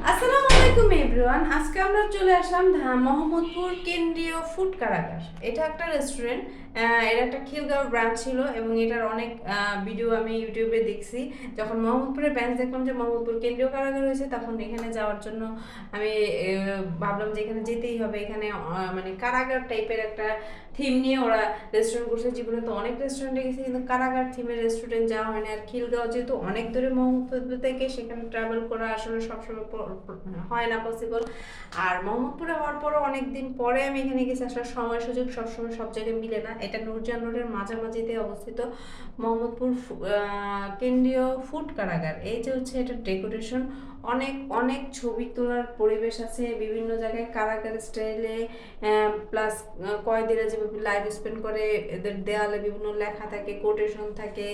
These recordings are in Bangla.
আসসালামু আলাইকুম এভরিওয়ান, আজকে আমরা চলে আসলাম মোহাম্মদপুর কেন্দ্রীয় ফুড কারাগার। এটা একটা রেস্টুরেন্টের একটা খিলগাঁও ব্রাঞ্চ ছিল এবং এটার অনেক ভিডিও আমি ইউটিউবে দেখছি। যখন মোহাম্মদপুরের ব্রাঞ্চ দেখলাম যে মোহাম্মদপুর কেন্দ্রীয় কারাগার হয়েছে, তখন এখানে যাওয়ার জন্য আমি ভাবলাম যে এখানে যেতেই হবে। এখানে মানে কারাগার টাইপের একটা থিম নিয়ে ওরা রেস্টুরেন্ট করছে। জীবনে তো অনেক রেস্টুরেন্টে গেছি কিন্তু কারাগার থিমের রেস্টুরেন্ট যাওয়া হয় না আর খিলগাঁও যেহেতু অনেক দূরে মোহাম্মদপুর থেকে, সেখানে ট্রাভেল করা আসলে সবসময় হয় না পসিবল আর মোহাম্মদপুরে হওয়ার পরও অনেক দিন পরে আমি এখানে গেছি, আসলে সময় সুযোগ সবসময় সব জায়গায় মিলে না। এটা নূরজান রোডের মাঝামাঝিতে অবস্থিত মোহাম্মদপুর কেন্দ্রীয় ফুড কারাগার। এই যে হচ্ছে এটা ডেকোরেশন, অনেক অনেক ছবি তোলার পরিবেশ আছে বিভিন্ন জায়গায় কারাগার স্টাইলে প্লাস কয়েদিরা যেভাবে লাইভ স্পেন্ড করে, এদের দেয়ালে বিভিন্ন লেখা থাকে কোটেশন থাকে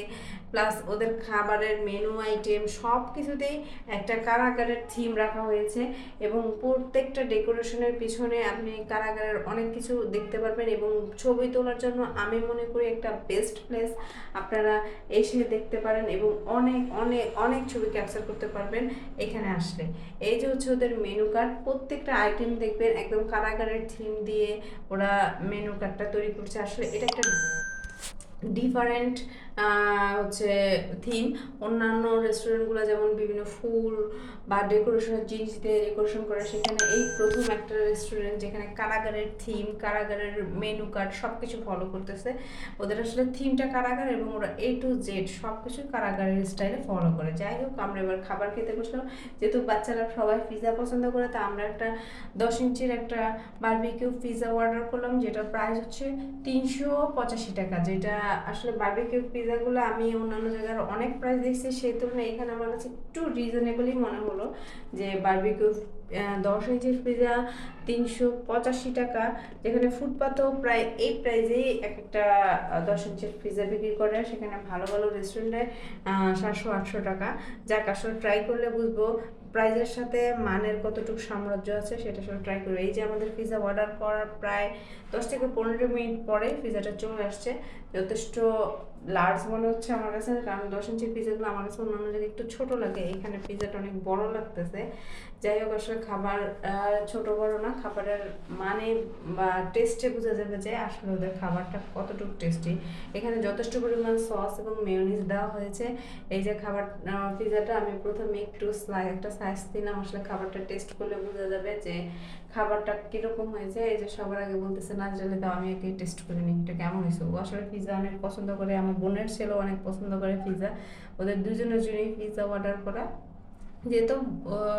প্লাস ওদের খাবারের মেনু আইটেম সব কিছুতেই একটা কারাগারের থিম রাখা হয়েছে এবং প্রত্যেকটা ডেকোরেশনের পিছনে আপনি কারাগারের অনেক কিছু দেখতে পারবেন এবং ছবি তোলার জন্য আমি মনে করি একটা বেস্ট প্লেস আপনারা এসে দেখতে পারেন এবং অনেক অনেক অনেক ছবি ক্যাপচার করতে পারবেন এখানে আসলে। এই যে হচ্ছে ওদের মেনু কার্ড প্রত্যেকটা আইটেম দেখবেন, একদম কারাগারের থিম দিয়ে ওরা মেনু কার্ডটা তৈরি করছে। আসলে এটা একটা ডিফারেন্ট হচ্ছে থিম অন্যান্য রেস্টুরেন্টগুলো যেমন বিভিন্ন ফুল বা ডেকোরেশনের জিনিস দিয়ে ডেকোরেশন করে, সেখানে এই প্রথম একটা রেস্টুরেন্ট যেখানে কারাগারের থিম কারাগারের মেনু কার্ড সব কিছু ফলো করতেছে, ওদের আসলে থিমটা কারাগার এবং ওরা এ টু জেড সব কিছু কারাগারের স্টাইলে ফলো করে। যাই হোক, আমরা এবার খাবার খেতে বসলাম। যেহেতু বাচ্চারা সবাই পিৎজা পছন্দ করে, তা আমরা একটা দশ ইঞ্চির একটা বারবিকিউ পিৎজা অর্ডার করলাম যেটা প্রাইস হচ্ছে তিনশো পঁচাশি টাকা, যেটা আসলে বারবিকিউ পিৎজাগুলো আমি অন্যান্য জায়গার অনেক প্রাইস দেখছি, সেই তুলনায় এখানে আমার কাছে একটু রিজনেবলই মনে হলো যে বারবিকিউ দশ ইঞ্চির পিৎজা তিনশো পঁচাশি টাকা, যেখানে ফুটপাতেও প্রায় এই প্রাইজেই এক একটা দশ ইঞ্চির পিৎজা বিক্রি করে, সেখানে ভালো ভালো রেস্টুরেন্টে সাতশো আটশো টাকা। যাক, আসলে ট্রাই করলে বুঝব। প্রাইজের সাথে মানের কতটুকু সাম্রাজ্য আছে সেটা সব ট্রাই করবে। এই যে আমাদের পিজা অর্ডার করার প্রায় দশ থেকে পনেরো মিনিট পরে পিজাটা চলে আসছে। যথেষ্ট লার্জ মনে হচ্ছে আমার কাছে, কারণ দশ ইঞ্চির পিৎজাগুলো আমার কাছে অন্যান্য জায়গায় একটু ছোট লাগে, এখানে পিৎজাটা অনেক বড় লাগতেছে। যাই হোক, আসলে খাবার ছোট বড় না, খাবারের মানে বা টেস্টে বোঝা যাবে যে আসলে ওদের খাবারটা কতটুকু টেস্টি এখানে যথেষ্ট পরিমাণ সস এবং মেয়োনিজ দেওয়া হয়েছে। এই যে খাবার পিৎজাটা আমি প্রথমে একটু স্লাই একটা সাইজ দিলাম, আসলে খাবারটা টেস্ট করলে বোঝা যাবে যে খাবারটা কীরকম হয়েছে? এই যে সবার আগে বলতেছে, না জেলে দাও, আমি একে টেস্ট করে নিই, এটা কেমন হয়েছে? ও আসলে পিজা অনেক পছন্দ করে, আমার বোনের ছেলেও অনেক পছন্দ করে পিজা ওদের দুজনের জন্যই পিজা অর্ডার করা। যেহেতু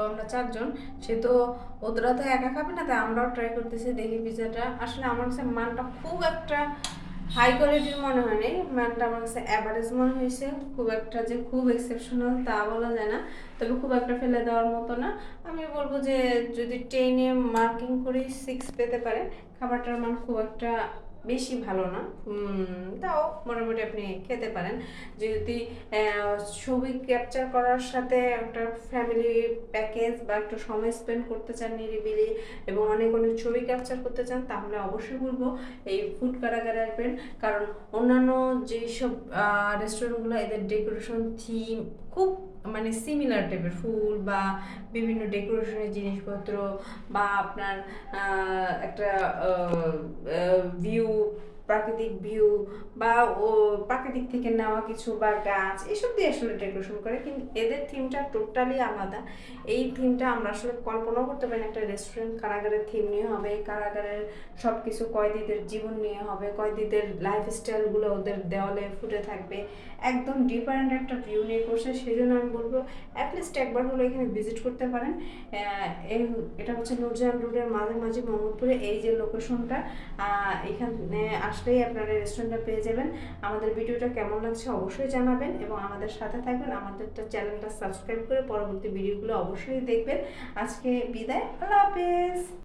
আমরা চারজন সে তো ওরা তো একা খাবে না, তাই আমরাও ট্রাই করতেছি দেখি পিজাটা আসলে আমার কাছে মানটা খুব একটা হাই কোয়ালিটির মনে হয় হয়নি মানটা আমার কাছে অ্যাভারেজ মনে হয়েছে। খুব একটা যে খুব এক্সেপশনাল তা বলা যায় না, তবে খুব একটা ফেলে দেওয়ার মতো না। আমি বলব যে যদি টেনে মার্কিং করি সিক্স পেতে পারে, খাবারটার মান খুব একটা বেশি ভালো না। তাও মোটামুটি আপনি খেতে পারেন। যদি ছবি ক্যাপচার করার সাথে একটা ফ্যামিলি প্যাকেজ বা একটু সময় স্পেন্ড করতে চান নিরিবিলি এবং অনেক অনেক ছবি ক্যাপচার করতে চান, তাহলে অবশ্যই বলব এই ফুড কারাগারে আসবেন। কারণ অন্যান্য যেসব রেস্টুরেন্টগুলো এদের ডেকোরেশন থিম খুব মানে সিমিলার টাইপের ফুল বা বিভিন্ন ডেকোরেশনের জিনিসপত্র বা আপনার একটা প্রাকৃতিক ভিউ বা ও প্রাকৃতিক থেকে নেওয়া কিছু বা গাছ, এসব দিয়ে আসলে ডেকোরেশন করে। কিন্তু এদের থিমটা টোটালি আলাদা। এই থিমটা আমরা আসলে কল্পনাও করতে পারি একটা রেস্টুরেন্ট কারাগারের থিম নিয়ে হবে, কারাগারের সব কিছু কয়েদিদের জীবন নিয়ে হবে, কয়েদিদের লাইফ স্টাইলগুলো ওদের দেওয়ালে ফুটে থাকবে। একদম ডিফারেন্ট একটা ভিউ নিয়ে করছে সেই জন্য আমি বলব অ্যাটলিস্ট একবার হলো এখানে ভিজিট করতে পারেন। এটা হচ্ছে নূরজাহান রোডের মাঝামাঝি মোহাম্মদপুরে এই যে লোকেশনটা এখানে আসলেই আপনারা রেস্টুরেন্টটা পেয়ে যাবেন। আমাদের ভিডিওটা কেমন লাগছে অবশ্যই জানাবেন এবং আমাদের সাথে থাকবেন। আমাদের চ্যানেলটা সাবস্ক্রাইব করে পরবর্তী ভিডিওগুলো অবশ্যই দেখবেন। আজকে বিদায়। আল্লাহ হাফেজ।